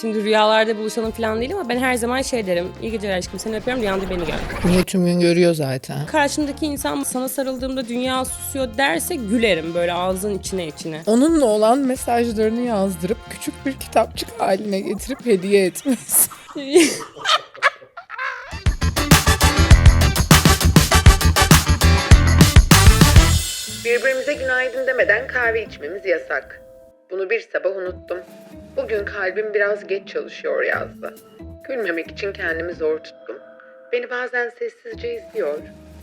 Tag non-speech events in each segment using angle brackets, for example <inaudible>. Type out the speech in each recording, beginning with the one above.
şimdi rüyalarda buluşalım falan değil ama ben her zaman şey derim. İyi geceler aşkım seni öpüyorum rüyanda beni gör. Niye tüm gün görüyor zaten. Karşımdaki insan sana sarıldığımda dünya susuyor derse gülerim böyle ağzın içine içine. Onunla olan mesajlarını yazdırıp küçük bir kitapçık haline getirip hediye etmesi. <laughs> Birbirimize günaydın demeden kahve içmemiz yasak. Bunu bir sabah unuttum. Bugün kalbim biraz geç çalışıyor yazdı. Gülmemek için kendimi zor tuttum. Beni bazen sessizce izliyor.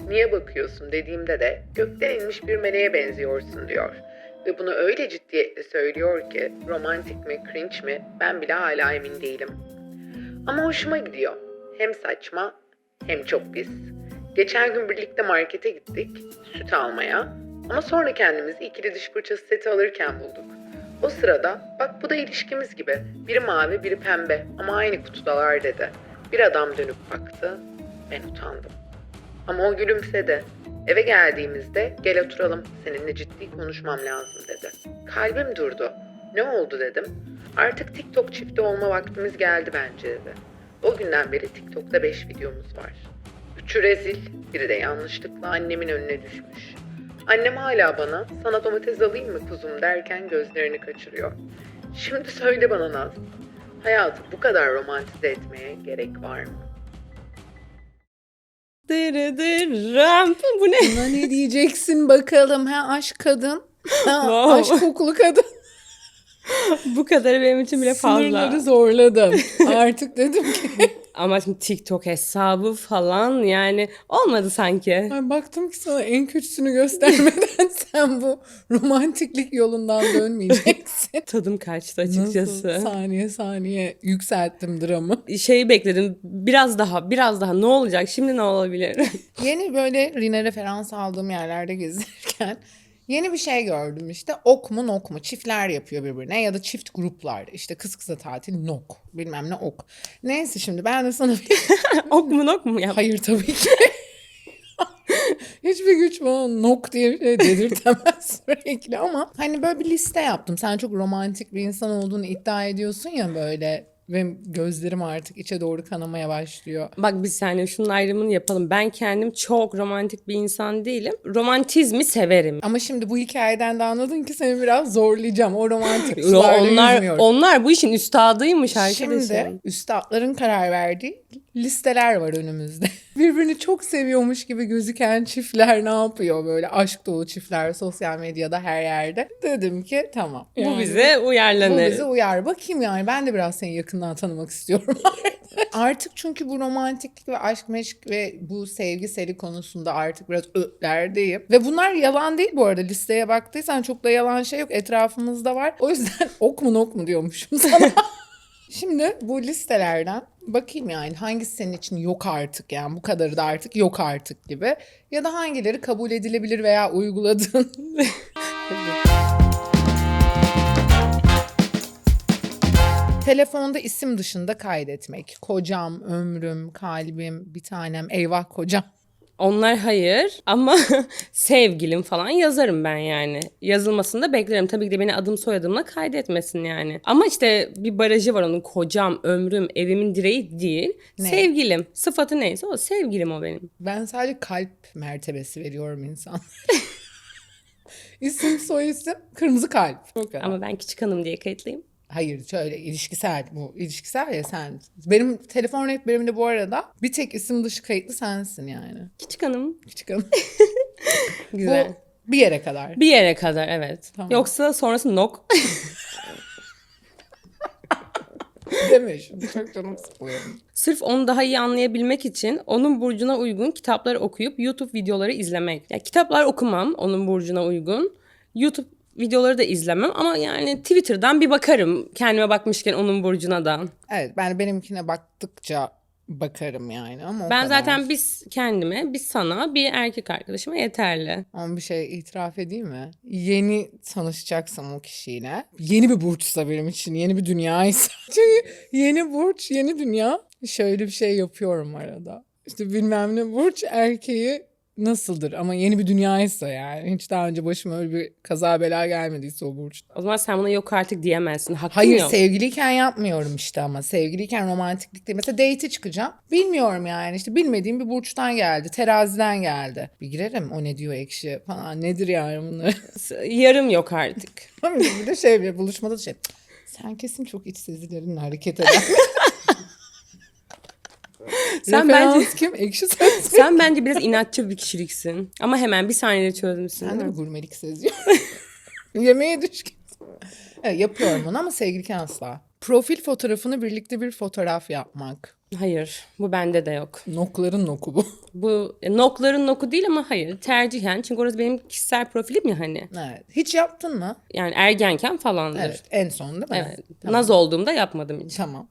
Niye bakıyorsun dediğimde de gökten inmiş bir meleğe benziyorsun diyor. Ve bunu öyle ciddiyetle söylüyor ki romantik mi cringe mi ben bile hala emin değilim. Ama hoşuma gidiyor. Hem saçma hem çok pis. Geçen gün birlikte markete gittik süt almaya ama sonra kendimizi ikili diş fırçası seti alırken bulduk. O sırada bak bu da ilişkimiz gibi. Biri mavi biri pembe ama aynı kutudalar dedi. Bir adam dönüp baktı. Ben utandım. Ama o gülümsedi. Eve geldiğimizde gel oturalım seninle ciddi konuşmam lazım dedi. Kalbim durdu. Ne oldu dedim. Artık TikTok çifti olma vaktimiz geldi bence dedi. O günden beri TikTok'ta 5 videomuz var. Üçü rezil, biri de yanlışlıkla annemin önüne düşmüş. Annem hala bana sana domates alayım mı kuzum derken gözlerini kaçırıyor. Şimdi söyle bana Naz, hayatı bu kadar romantize etmeye gerek var mı? Dırı dırım. Bu ne? Buna ne diyeceksin bakalım ha aşk kadın? Ha, Wow. aşk kokulu kadın. Bu kadarı benim için bile Sınırları fazla. zorladım. Artık dedim ki <laughs> Ama şimdi TikTok hesabı falan yani olmadı sanki. Ay baktım ki sana en kötüsünü göstermeden <laughs> sen bu romantiklik yolundan dönmeyeceksin. <laughs> Tadım kaçtı açıkçası. Nasıl saniye saniye yükselttim dramı. Şeyi bekledim biraz daha biraz daha ne olacak şimdi ne olabilir? <laughs> Yeni böyle Rine referans aldığım yerlerde gezerken yeni bir şey gördüm işte ok mu nok mu çiftler yapıyor birbirine ya da çift gruplar işte kız kıza tatil nok bilmem ne ok. Neyse şimdi ben de sana <laughs> ok mu nok mu yap? Hayır tabii ki. <laughs> Hiçbir güç bana nok diye bir şey dedirtemez <laughs> sürekli ama hani böyle bir liste yaptım. Sen çok romantik bir insan olduğunu iddia ediyorsun ya böyle ve gözlerim artık içe doğru kanamaya başlıyor. Bak biz seninle şunun ayrımını yapalım. Ben kendim çok romantik bir insan değilim. Romantizmi severim. Ama şimdi bu hikayeden de anladın ki seni biraz zorlayacağım. O romantik onlar yüzmüyorum. onlar bu işin üstadıymış arkadaşım. Şimdi üstadların karar verdiği listeler var önümüzde. <laughs> Birbirini çok seviyormuş gibi gözüken çiftler ne yapıyor böyle aşk dolu çiftler sosyal medyada her yerde. Dedim ki tamam. bu Yani bize bu uyarlanır. bize uyar. Bakayım yani ben de biraz seni yakından tanımak istiyorum. <laughs> artık çünkü bu romantiklik ve aşk meşk ve bu sevgi seri konusunda artık biraz ötlerdeyim. Ve bunlar yalan değil bu arada. Listeye baktıysan çok da yalan şey yok. Etrafımızda var. O yüzden <laughs> ok mu nok mu diyormuşum sana. Şimdi bu listelerden bakayım yani hangisi senin için yok artık yani bu kadarı da artık yok artık gibi. Ya da hangileri kabul edilebilir veya uyguladığın. <laughs> Telefonda isim dışında kaydetmek. Kocam, ömrüm, kalbim, bir tanem, eyvah kocam. Onlar hayır ama <laughs> sevgilim falan yazarım ben yani. Yazılmasını da beklerim. Tabii ki de beni adım soyadımla kaydetmesin yani. Ama işte bir barajı var onun kocam, ömrüm, evimin direği değil. Ne? Sevgilim. Sıfatı neyse o sevgilim o benim. Ben sadece kalp mertebesi veriyorum insan. <laughs> İsim soy isim kırmızı kalp. Ama ben küçük hanım diye kayıtlıyım. Hayır şöyle ilişkisel bu ilişkisel ya sen. Benim telefon rehberimde bu arada bir tek isim dışı kayıtlı sensin yani. Küçük hanım. Küçük hanım. <laughs> Güzel. bu bir yere kadar. Bir yere kadar evet. Tamam. Yoksa sonrası nok. <laughs> Deme şimdi çok canım sıkılıyor. Sırf onu daha iyi anlayabilmek için onun burcuna uygun kitaplar okuyup YouTube videoları izlemek. Ya kitaplar okumam onun burcuna uygun. YouTube videoları da izlemem ama yani Twitter'dan bir bakarım kendime bakmışken onun burcuna da. Evet ben benimkine baktıkça bakarım yani ama Ben zaten biz kendime, biz sana, bir erkek arkadaşıma yeterli. Ama bir şey itiraf edeyim mi? Yeni tanışacaksam o kişiyle. Yeni bir burçsa benim için. Yeni bir dünyaysa. <laughs> Çünkü yeni burç, yeni dünya. Şöyle bir şey yapıyorum arada. İşte bilmem ne burç erkeği nasıldır ama yeni bir dünyaysa yani. Hiç daha önce başıma öyle bir kaza bela gelmediyse o burçta. O zaman sen buna yok artık diyemezsin. Hakkın Hayır yok. sevgiliyken yapmıyorum işte ama sevgiliyken romantiklik değil. Mesela date'e çıkacağım. Bilmiyorum yani işte bilmediğim bir burçtan geldi. Teraziden geldi. Bir girerim o ne diyor ekşi falan nedir yani bunlar. <laughs> Yarım yok artık. bir de şey bir buluşmada da şey. Sen kesin çok iç sezilerinle hareket eden. <laughs> Sen Referans bence kim? Ekşi <laughs> sözlük. sen bence biraz inatçı bir kişiliksin. Ama hemen bir saniyede çözmüşsün. Sen de değil bir mi? gurmelik seziyor. <laughs> Yemeğe düşkün. Evet, yapıyorum onu ama sevgiliyken asla. Profil fotoğrafını birlikte bir fotoğraf yapmak. Hayır. Bu bende de yok. Nokların noku bu. <laughs> Bu e, nokların noku değil ama hayır. Tercihen. Çünkü orası benim kişisel profilim ya hani. Evet. Hiç yaptın mı? Yani ergenken falandır. Evet. En son değil mi? Evet. Naz olduğumda yapmadım hiç. Tamam.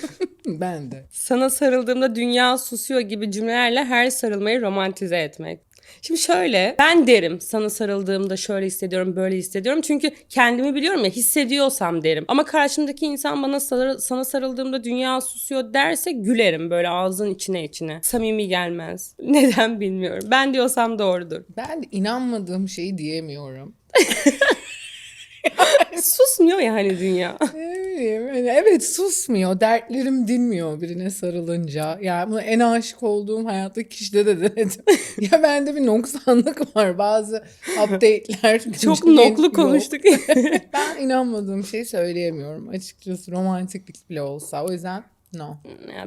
<laughs> ben de. Sana sarıldığımda dünya susuyor gibi cümlelerle her sarılmayı romantize etmek. Şimdi şöyle ben derim sana sarıldığımda şöyle hissediyorum böyle hissediyorum. Çünkü kendimi biliyorum ya hissediyorsam derim. Ama karşımdaki insan bana sar- sana sarıldığımda dünya susuyor derse gülerim böyle ağzın içine içine. Samimi gelmez. <laughs> Neden bilmiyorum. Ben diyorsam doğrudur. Ben de inanmadığım şeyi diyemiyorum. <laughs> <laughs> Susmuyor ya hani dünya. Hani evet susmuyor. Dertlerim dinmiyor birine sarılınca. Yani bunu en aşık olduğum hayattaki kişide de denedim. <laughs> ya bende bir noksanlık var. Bazı update'ler. Çok noklu konuştuk. Ben inanmadığım şeyi söyleyemiyorum açıkçası romantiklik bile olsa. O yüzden no.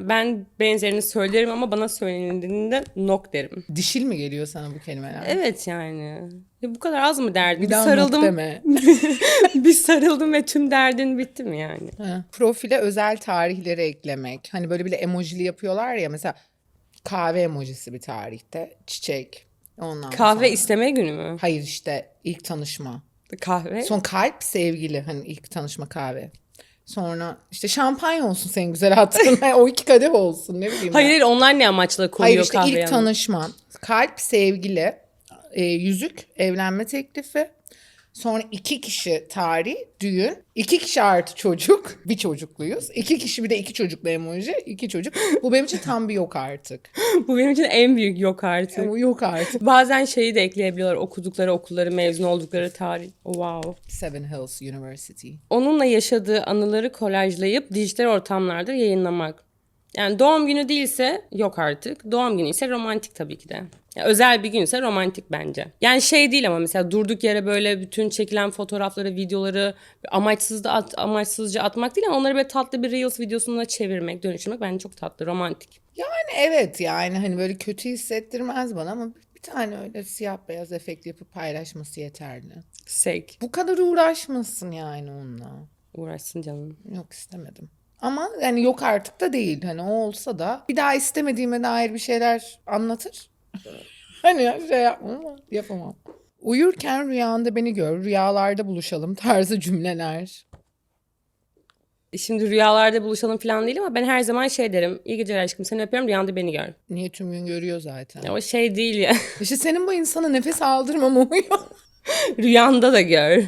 Ben benzerini söylerim ama bana söylenildiğinde nok derim. Dişil mi geliyor sana bu kelimeler? Evet yani. Ya bu kadar az mı derdin? Bir Bir sarıldım. deme. <laughs> bir sarıldım ve tüm derdin bitti mi yani? Ha. Profile özel tarihleri eklemek. Hani böyle bile emojili yapıyorlar ya mesela kahve emojisi bir tarihte. Çiçek. Ondan Kahve sonra- isteme günü mü? Hayır işte ilk tanışma. Kahve. Son kalp sevgili hani ilk tanışma kahve. Sonra işte şampanya olsun senin güzel hatırına. <laughs> o iki kadeh olsun ne bileyim. Hayır ben. onlar ne amaçla koyuyor Hayır işte ilk yanına? tanışma. Kalp sevgili. e, yüzük evlenme teklifi. Sonra iki kişi tarih, düğün. iki kişi artı çocuk. <laughs> Bir çocukluyuz. İki kişi bir de iki çocuklu emoji. iki çocuk. Bu benim için tam bir yok artık. <laughs> Bu benim için en büyük yok artık. Bu yok artık. Bazen şeyi de ekleyebiliyorlar okudukları okulları mezun oldukları tarih. Oh, Wow. Seven Hills University. Onunla yaşadığı anıları kolajlayıp dijital ortamlarda yayınlamak. Yani doğum günü değilse yok artık. Doğum günü ise romantik tabii ki de. Ya özel bir günse romantik bence. Yani şey değil ama mesela durduk yere böyle bütün çekilen fotoğrafları, videoları amaçsız da at, amaçsızca atmak değil ama onları böyle tatlı bir Reels videosuna çevirmek, dönüştürmek bence çok tatlı, romantik. Yani evet yani hani böyle kötü hissettirmez bana ama bir tane öyle siyah beyaz efekt yapıp paylaşması yeterli. Sek. Bu kadar uğraşmasın yani onunla. Uğraşsın canım. Yok istemedim. Ama yani yok artık da değil. Hani o olsa da bir daha istemediğime dair bir şeyler anlatır. <laughs> hani şey yapmam ama yapamam. Uyurken rüyanda beni gör, rüyalarda buluşalım tarzı cümleler. Şimdi rüyalarda buluşalım falan değil ama ben her zaman şey derim. İyi geceler aşkım seni öpüyorum rüyanda beni gör. Niye tüm gün görüyor zaten. Ya o şey değil ya. İşte senin bu insana nefes aldırmama <laughs> uyuyor. <laughs> Rüyanda da gör.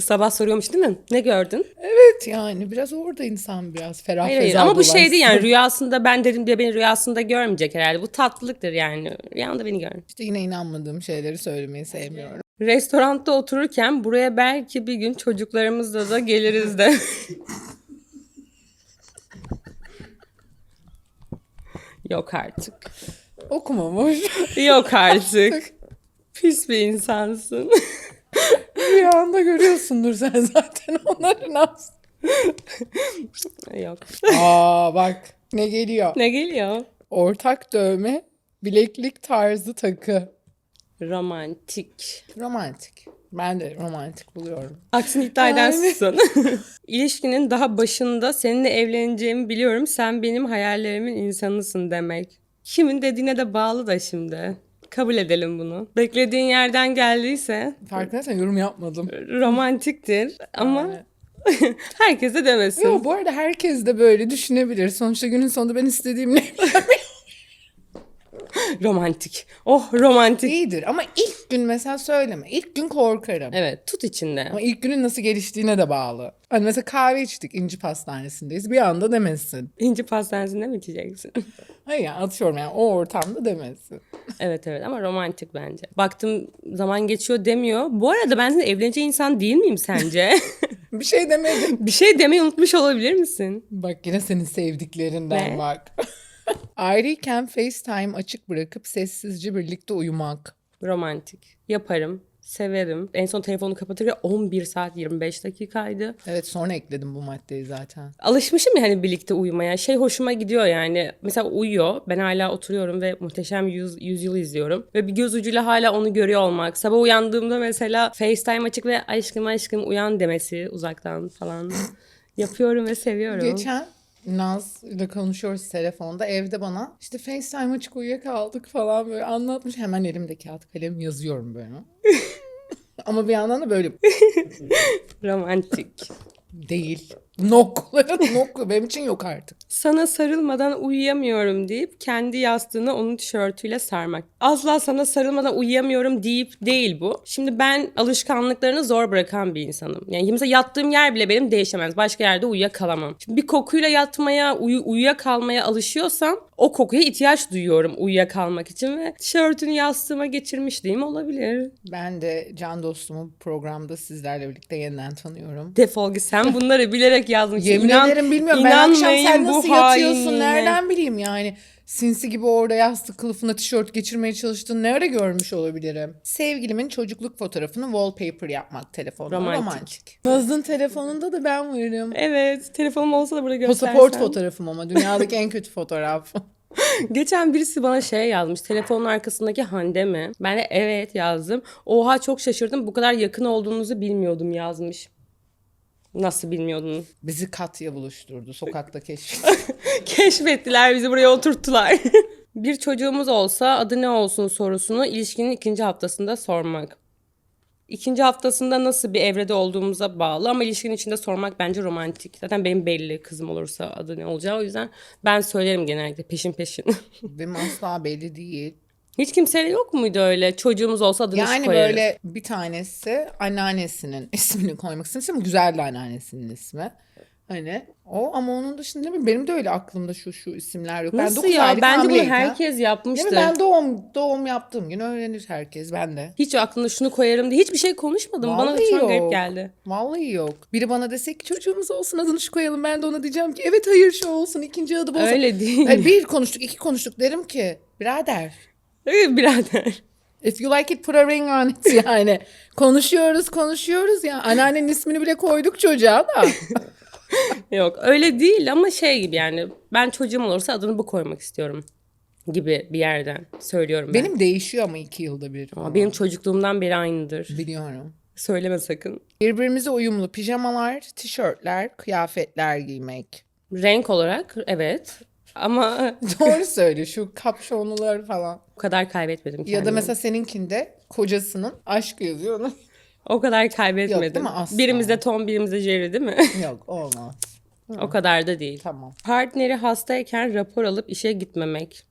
Sabah soruyormuş değil mi? Ne gördün? evet yani biraz orada insan biraz ferah Hayır hayır ama bu şey dolaşsın. değil yani rüyasında ben dedim diye beni rüyasında görmeyecek herhalde. Bu tatlılıktır yani. Rüyanda beni gör. İşte yine inanmadığım şeyleri söylemeyi sevmiyorum. Restoranda otururken buraya belki bir gün çocuklarımızla da geliriz de. <laughs> Yok artık. Okumamış. Yok artık. <laughs> Pis bir insansın. Rüyanda görüyorsundur sen zaten onların az. Yok. Aa bak ne geliyor. Ne geliyor? Ortak dövme, bileklik tarzı takı. Romantik. Romantik. Ben de romantik buluyorum. Aksini iddia eden Yani. <laughs> İlişkinin daha başında seninle evleneceğimi biliyorum. Sen benim hayallerimin insanısın demek. Kimin dediğine de bağlı da şimdi. Kabul edelim bunu. Beklediğin yerden geldiyse Farkındaysan yorum yapmadım. romantiktir ama Yani. <laughs> herkes de demesin. Yo, bu arada herkes de böyle düşünebilir. Sonuçta günün sonunda ben istediğim ne <laughs> Romantik. Oh romantik. iyidir. Ama ilk gün mesela söyleme. İlk gün korkarım. Evet tut içinde. Ama ilk günün nasıl geliştiğine de bağlı. Hani mesela kahve içtik İnci Pastanesi'ndeyiz. Bir anda demesin. İnci pastanesinde mi içeceksin? <laughs> Hayır yani atıyorum yani o ortamda demesin. <laughs> Evet evet ama romantik bence. Baktım zaman geçiyor demiyor. Bu arada ben senin evleneceği insan değil miyim sence? Bir şey demedim. bir şey demeyi unutmuş olabilir misin? Bak yine senin sevdiklerinden Ne? bak. Ayrıyken FaceTime açık bırakıp sessizce birlikte uyumak. Romantik. Yaparım. Severim. En son telefonu kapatırken 11 saat 25 dakikaydı. Evet sonra ekledim bu maddeyi zaten. Alışmışım ya hani birlikte uyumaya. Şey hoşuma gidiyor yani. Mesela uyuyor. Ben hala oturuyorum ve muhteşem yüz, yüzyıl izliyorum. Ve bir göz ucuyla hala onu görüyor olmak. Sabah uyandığımda mesela FaceTime açık ve aşkım aşkım uyan demesi uzaktan falan. <laughs> Yapıyorum ve seviyorum. Geçen Naz ile konuşuyoruz telefonda. Evde bana işte FaceTime açık uyuyakaldık falan böyle anlatmış. Hemen elimde kağıt kalem yazıyorum böyle. <laughs> Ama bir yandan da böyle Romantik. değil. <laughs> Nokların noklu benim için yok artık. Sana sarılmadan uyuyamıyorum deyip kendi yastığını onun tişörtüyle sarmak. Asla sana sarılmadan uyuyamıyorum deyip değil bu. Şimdi ben alışkanlıklarını zor bırakan bir insanım. Yani mesela yattığım yer bile benim değişemez. Başka yerde uyuyakalamam. Şimdi bir kokuyla yatmaya, uyu, uyuyakalmaya alışıyorsam o kokuya ihtiyaç duyuyorum uyuyakalmak için ve tişörtünü yastığıma geçirmişliğim olabilir. Ben de can dostumu programda sizlerle birlikte yeniden tanıyorum. Defol git sen bunları bilerek yazmışsın. Yemin İnan- ederim bilmiyorum. Ben akşam sen nasıl yatıyorsun hainliğine. nereden bileyim yani. Sinsi gibi orada yastık kılıfına tişört geçirmeye çalıştın. Nerede görmüş olabilirim? Sevgilimin çocukluk fotoğrafını wallpaper yapmak telefonda. Romantik. Romantik. Naz'ın telefonunda da ben varım. Evet telefonum olsa da burada göstersen. Pasaport fotoğrafım ama dünyadaki en kötü fotoğraf. <laughs> Geçen birisi bana şey yazmış. Telefonun arkasındaki Hande mi? Ben de evet yazdım. Oha çok şaşırdım. Bu kadar yakın olduğunuzu bilmiyordum yazmış. Nasıl bilmiyordun? Bizi Katya buluşturdu. Sokakta keşfetti. <laughs> Keşfettiler bizi buraya oturttular. <laughs> Bir çocuğumuz olsa adı ne olsun sorusunu ilişkinin ikinci haftasında sormak. İkinci haftasında nasıl bir evrede olduğumuza bağlı ama ilişkinin içinde sormak bence romantik. Zaten benim belli kızım olursa adı ne olacağı o yüzden ben söylerim genellikle peşin peşin. <laughs> Benim asla belli değil. Hiç kimseyle yok muydu öyle çocuğumuz olsa adını Yani koyarız. böyle bir tanesi anneannesinin <laughs> ismini koymak istemiş ama güzeldi anneannesinin ismi. Hani o ama onun dışında mi? Benim de öyle aklımda şu şu isimler yok. ben Nasıl 9 ya? Bence bunu herkes Değil mi? Ben doğum doğum yaptığım gün öğrenir herkes. Ben de. Hiç aklımda şunu koyarım diye hiçbir şey konuşmadım. Bana Vallahi çok garip geldi. Vallahi yok. Biri bana dese ki çocuğumuz olsun adını şu koyalım. Ben de ona diyeceğim ki evet hayır şu olsun. ikinci adı bu olsun. Öyle değil. Yani bir konuştuk iki konuştuk derim ki birader Öyle birader. If you like it put a ring on it <laughs> yani. konuşuyoruz konuşuyoruz ya. Anneannenin ismini bile koyduk çocuğa da. <laughs> Yok öyle değil ama şey gibi yani ben çocuğum olursa adını bu koymak istiyorum gibi bir yerden söylüyorum ben. Benim değişiyor ama iki yılda bir. Ama benim çocukluğumdan beri aynıdır. Biliyorum. Söyleme sakın. Birbirimize uyumlu pijamalar, tişörtler, kıyafetler giymek. Renk olarak evet ama <laughs> Doğru söyle şu kapşonlular falan. o kadar kaybetmedim kendimi. Ya da mesela seninkinde kocasının aşk yazıyor. onu- o kadar kaybetmedim. Yok, değil mi? Asla. Birimizde Tom birimizde Jerry değil mi? <laughs> Yok olmaz. o kadar da değil. Tamam Partneri hastayken rapor alıp işe gitmemek.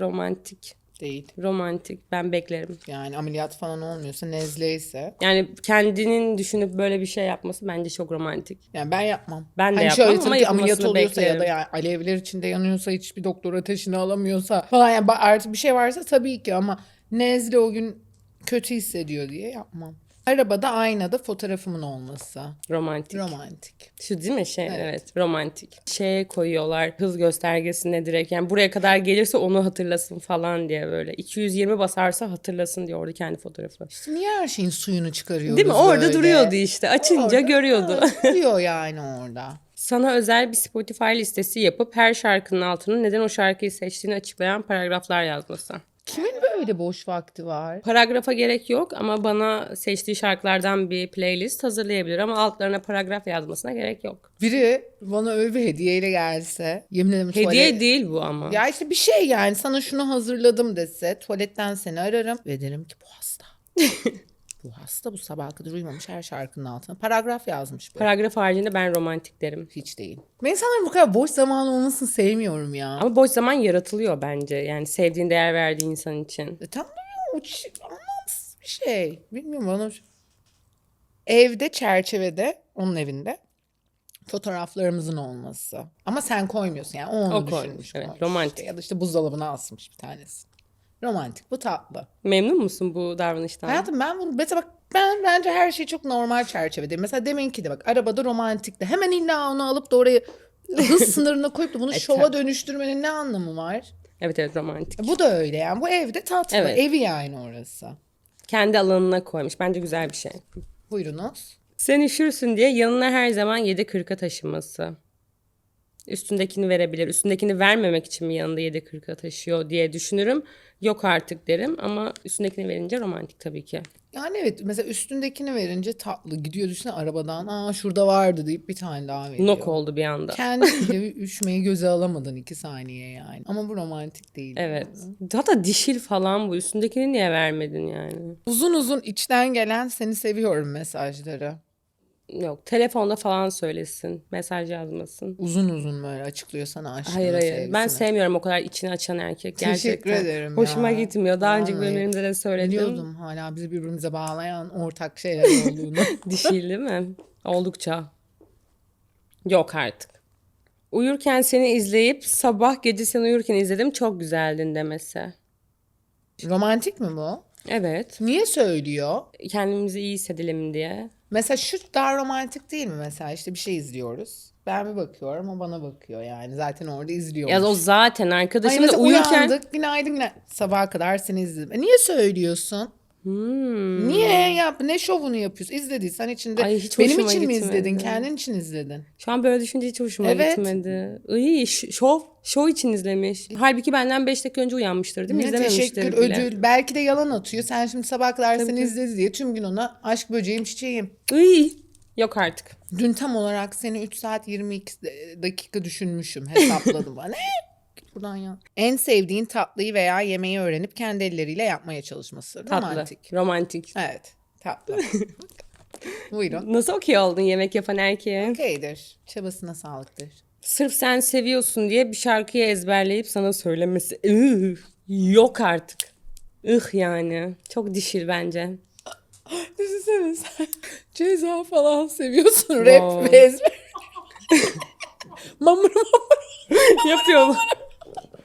Romantik. Değil. Romantik. Ben beklerim. Yani ameliyat falan olmuyorsa nezleyse. Yani kendinin düşünüp böyle bir şey yapması bence çok romantik. Yani ben yapmam. Ben de hani yapmam şöyle ama ameliyat oluyorsa ya da beklerim. yani alevler içinde yanıyorsa hiçbir doktor ateşini alamıyorsa falan yani artık bir şey varsa tabii ki ama nezle o gün kötü hissediyor diye yapmam. Arabada aynada fotoğrafımın olması. Romantik. Romantik. Şu değil mi şey? Evet. romantik. Şeye koyuyorlar hız göstergesine direkt. Yani buraya kadar gelirse onu hatırlasın falan diye böyle. 220 basarsa hatırlasın diyor orada kendi fotoğrafı. İşte niye her şeyin suyunu çıkarıyoruz Değil mi? Orada böyle? duruyordu işte. Açınca Orada- görüyordu. Evet, duruyor yani orada. Sana özel bir Spotify listesi yapıp her şarkının altına neden o şarkıyı seçtiğini açıklayan paragraflar yazması. Kimin böyle boş vakti var? Paragrafa gerek yok ama bana seçtiği şarkılardan bir playlist hazırlayabilir ama altlarına paragraf yazmasına gerek yok. Biri bana öyle bir hediyeyle gelse yemin ederim Hediye tuvalet... değil bu ama. Ya işte bir şey yani sana şunu hazırladım dese tuvaletten seni ararım ve derim ki bu hasta. <laughs> bu hasta bu sabah kadar uyumamış her şarkının altına paragraf yazmış böyle. Paragraf haricinde ben romantik derim. Hiç değil. Ben insanların bu kadar boş zaman olmasını sevmiyorum ya. Ama boş zaman yaratılıyor bence. Yani sevdiğin, değer verdiği insan için. E, tamam o anlamsız bir şey. Bilmiyorum bana. Evde çerçevede onun evinde fotoğraflarımızın olması. Ama sen koymuyorsun yani o onu O koymuş, evet, koymuş. romantik. Ya da işte buzdolabına asmış bir tanesi. Romantik. Bu tatlı. Memnun musun bu davranıştan? Hayatım ben bunu mesela bak ben bence her şey çok normal çerçevede. Mesela deminki de bak arabada romantikti. Hemen illa onu alıp da oraya hız <laughs> sınırına koyup da bunu E, şova tabii. dönüştürmenin ne anlamı var? Evet evet romantik. Bu da öyle yani. Bu evde tatlı. Evet. Evi yani orası. Kendi alanına koymuş. Bence güzel bir şey. Buyurunuz. Sen üşürsün diye yanına her zaman 7.40'a taşıması. Üstündekini verebilir. Üstündekini vermemek için mi yanında 7.40'a taşıyor diye düşünürüm. Yok artık derim ama üstündekini verince romantik tabii ki. Yani evet mesela üstündekini verince tatlı. Gidiyor düşünsene arabadan aa şurada vardı deyip bir tane daha veriyor. Nok oldu bir anda. Kendi <laughs> bile üşümeyi göze alamadın iki saniye yani. Ama bu romantik değil. Evet. Hatta dişil falan bu. Üstündekini niye vermedin yani? Uzun uzun içten gelen seni seviyorum mesajları. Yok telefonda falan söylesin. Mesaj yazmasın. Uzun uzun böyle açıklıyor sana aşkını Hayır hayır. Ben sevgisini. sevmiyorum o kadar içini açan erkek Teşekkür gerçekten. ederim Hoşuma ya. gitmiyor. Daha önceki bölümlerimde de söyledim. Biliyordum hala bizi birbirimize bağlayan ortak şeyler olduğunu. <laughs> Dişil değil mi? Oldukça. Yok artık. Uyurken seni izleyip sabah gece sen uyurken izledim çok güzeldin demesi. Romantik mi bu? Evet. Niye söylüyor? Kendimizi iyi hissedelim diye. Mesela şu daha romantik değil mi mesela işte bir şey izliyoruz. Ben bir bakıyorum o bana bakıyor yani zaten orada izliyormuş. Ya o zaten mesela uyurken uyandık günaydın günaydın. Sabaha kadar seni izledim. E niye söylüyorsun? Hmm. Niye yap? Ne şovunu yapıyorsun? İzlediysen içinde Ay, hiç benim hoşuma için mi gitmedi. izledin? Kendin için izledin. Şu an böyle düşünce hiç hoşuma Evet. gitmedi. İyi şov, şov için izlemiş. Halbuki benden 5 dakika önce uyanmıştır değil mi? Ne İzlememiştir teşekkür, bile. ödül. Belki de yalan atıyor. Sen şimdi sabaha kadar seni tabii. izledi diye tüm gün ona aşk böceğim çiçeğim. İyi. Yok artık. Dün tam olarak seni 3 saat 22 dakika düşünmüşüm. Hesapladım. <laughs> ne? Buradan ya. En sevdiğin tatlıyı veya yemeği öğrenip kendi elleriyle yapmaya çalışması. Tatlı. Romantik. Romantik. Evet. Tatlı. <laughs> Buyurun. Nasıl okey oldun yemek yapan erkeğe? Okeydir. Çabasına sağlıktır. Sırf sen seviyorsun diye bir şarkıyı ezberleyip sana söylemesi. Ih, yok artık. Ih yani. Çok dişil bence. <gasps> Düşünsene sen ceza falan seviyorsun. Rap Wow. ve ezber. <laughs> mamur mamur. <laughs> Yapıyor mu?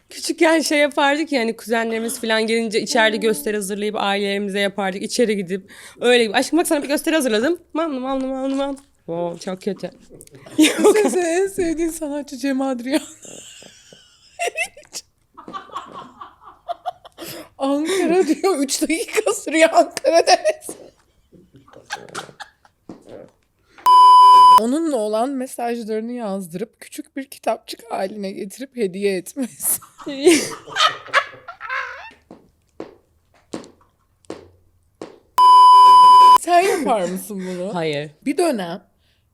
Küçükken şey yapardık yani kuzenlerimiz falan gelince içeride gösteri hazırlayıp ailelerimize yapardık. içeri gidip öyle gibi. Aşkım bak sana bir gösteri hazırladım. Mamlı mamlı mamlı mamlı. Wow, çok kötü. Düşünsene en sevdiğin sanatçı Cem Adrian. Ankara diyor 3 dakika sürüyor Ankara demesi. Onunla olan mesajlarını yazdırıp küçük bir kitapçık haline getirip hediye etmesi. <laughs> Sen yapar mısın bunu? Hayır. Bir dönem,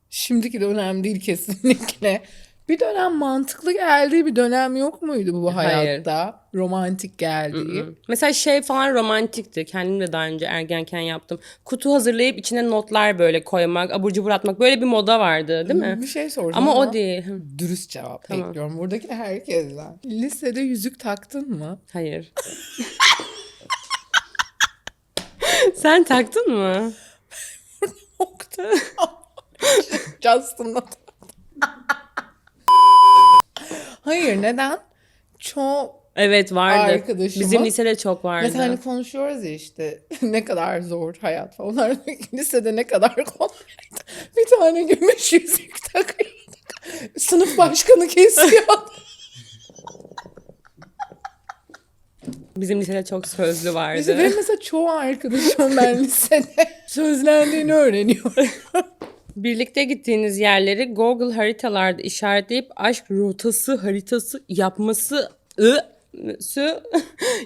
şimdiki dönem değil kesinlikle. Bir dönem mantıklı geldiği bir dönem yok muydu bu Hayır. hayatta? Romantik geldiği. Mesela şey falan romantikti. Kendim de daha önce ergenken yaptım. Kutu hazırlayıp içine notlar böyle koymak, abur cubur atmak. Böyle bir moda vardı değil mi? Bir şey soracağım Ama o değil. Hı, Dürüst cevap Tamam. bekliyorum. Buradaki herkesten. Lisede yüzük taktın mı? Hayır. <laughs> Sen taktın mı? <laughs> Nokta. Justin'la Hayır neden? Çok Evet vardı. Arkadaşıma- Bizim lisede çok vardı. Mesela hani konuşuyoruz ya işte <laughs> ne kadar zor hayat falan. Onlar <laughs> lisede ne kadar kolaydı. <laughs> Bir tane gümüş yüzük takıyorduk. Sınıf başkanı kesiyor. Bizim lisede çok sözlü vardı. Mesela benim mesela çoğu arkadaşım ben lisede sözlendiğini öğreniyorum. Birlikte gittiğiniz yerleri Google haritalarda işaretleyip aşk rotası haritası yapması ı <laughs>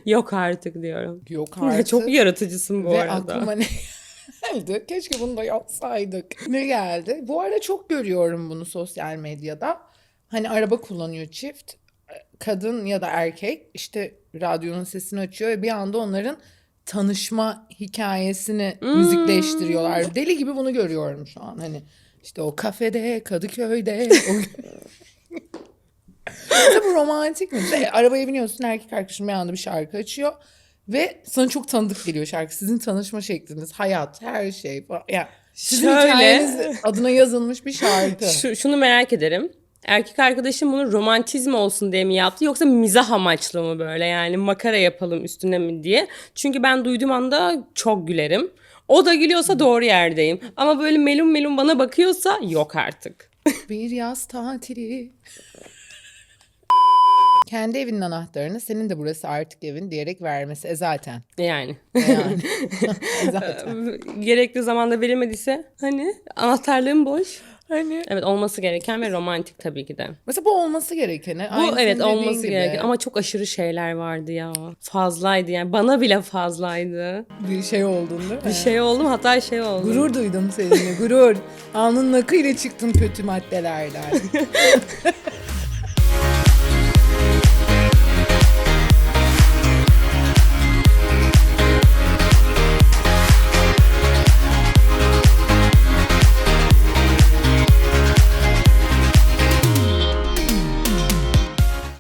yok artık diyorum. Yok <laughs> artık. Çok yaratıcısın bu Ve arada. aklıma ne <laughs> geldi? Keşke bunu da yapsaydık. Ne geldi? Bu arada çok görüyorum bunu sosyal medyada. Hani araba kullanıyor çift. Kadın ya da erkek işte radyonun sesini açıyor ve bir anda onların tanışma hikayesini Hmm. müzikleştiriyorlar. Deli gibi bunu görüyorum şu an. Hani işte o kafede, Kadıköy'de. o... <laughs> Bu romantik mi? İşte arabaya biniyorsun erkek arkadaşın bir anda bir şarkı açıyor. Ve sana çok tanıdık geliyor şarkı. Sizin tanışma şekliniz, hayat, her şey. Yani sizin Şöyle. adına yazılmış bir şarkı. Şu, şunu merak ederim. Erkek arkadaşım bunu romantizm olsun diye mi yaptı yoksa mizah amaçlı mı böyle yani makara yapalım üstüne mi diye. Çünkü ben duyduğum anda çok gülerim. O da gülüyorsa doğru yerdeyim. Ama böyle melun melun bana bakıyorsa yok artık. <laughs> Bir yaz tatili. Kendi evinin anahtarını senin de burası artık evin diyerek vermesi. E zaten. Yani. Yani. <laughs> <laughs> E zaten. Gerekli zamanda verilmediyse hani anahtarlığım boş. Hani. Evet olması gereken ve romantik tabii ki de. Mesela bu olması gerekeni. Bu Aynı evet dediğin olması gibi. gereken ama çok aşırı şeyler vardı ya. Fazlaydı yani bana bile fazlaydı. Bir şey oldun değil mi? Bir şey oldum hatta şey oldu. Gurur duydum seninle gurur. Alnının akıyla çıktın kötü maddelerden. <laughs>